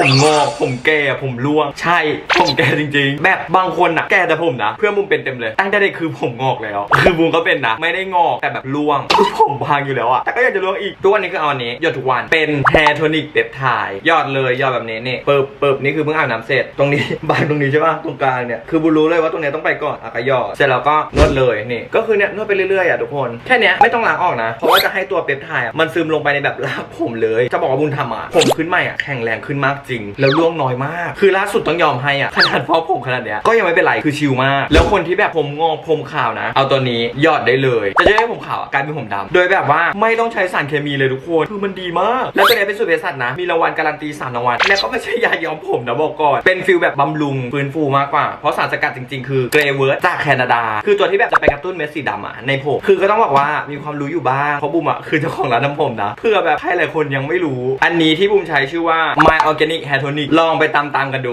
ผมงอกผมแก่ผมร่วง ใช่ผมแก่จริง ๆ แบบบางคนอะแก่แต่ผมนะ เพื่อนบุมเป็นเต็มเลย ตั้งแต่เด็กคือผมงอกแล้ว คือบุมก็เป็นนะ ไม่ได้งอกแต่แบบร่วงคือผมพังอยู่แล้วอะแต่ก็อยากจะร่วงอีกทุกวันนี้คือเอาอันนี้หยดทุกวันเป็นแฮร์โทนิกเปปไทด์ยอดเลยยอดแบบนี้นี่เปิบเปิบนี่คือเพิ่งอาบน้ำเสร็จตรงนี้ บางตรงนี้ใช่ป่ะตรงกลางเนี่ยคือบุรู้เลยว่าตรงเนี้ยต้องไปก่อนอะก็หยอดเสร็จแล้วก็นวดเลยนี่ก็คือเนี่ยนวดไปเรื่อยๆอะทุกคนแค่เนี้ยไม่ต้องล้างออกนะเพราะว่าจะให้ตัวเปปไทด์อะมันซึมลงไปในแบบรากผมเลย จะบอกว่าบุญทำอะผมขึ้นใหม่อะแข็งแรงขึ้นมากจริง แล้วร่วงน้อยมาก คือล่าสุดต้องยอมให้อะ ขนาดเพราะผมขนาดเนี้ย ก็ยังไม่เป็นไร คือชิลมาก แล้วคนที่แบบผมงอกผมขาวนะ เอาตัวนี้หยอดได้เลย จะช่วยให้ผมขาวกลายเป็นผมดำโดยแบบว่าไม่ต้องใช้สารเคมีเลยทุกคน คือมันดีมาก แล้วตัวนี้เป็นสูตรเภสัชนะ มีรางวัลการันตีสามรางวัล แล้วก็ไม่ใช่ยาย้อมผมนะบอกก่อน เป็นฟิลแบบบำรุงฟื้นฟูมากกว่า เพราะสารสกัดจริง ๆ คือเกรเวิร์ดจากแคนาดา คือตัวที่แบบจะไปกระตุ้นเม็ดสีดำอะในผม คือก็ต้องบอกว่ามีความรู้อยู่บ้าง เพราะบูมอะคือเจ้าของร้านน้ำผมนะ เพื่อแบบให้หลายคนยังไม่รู้ อันนี้ที่บูมใช้ชื่อว่า My Organic แฮโทนิกลองไปตามๆกันดู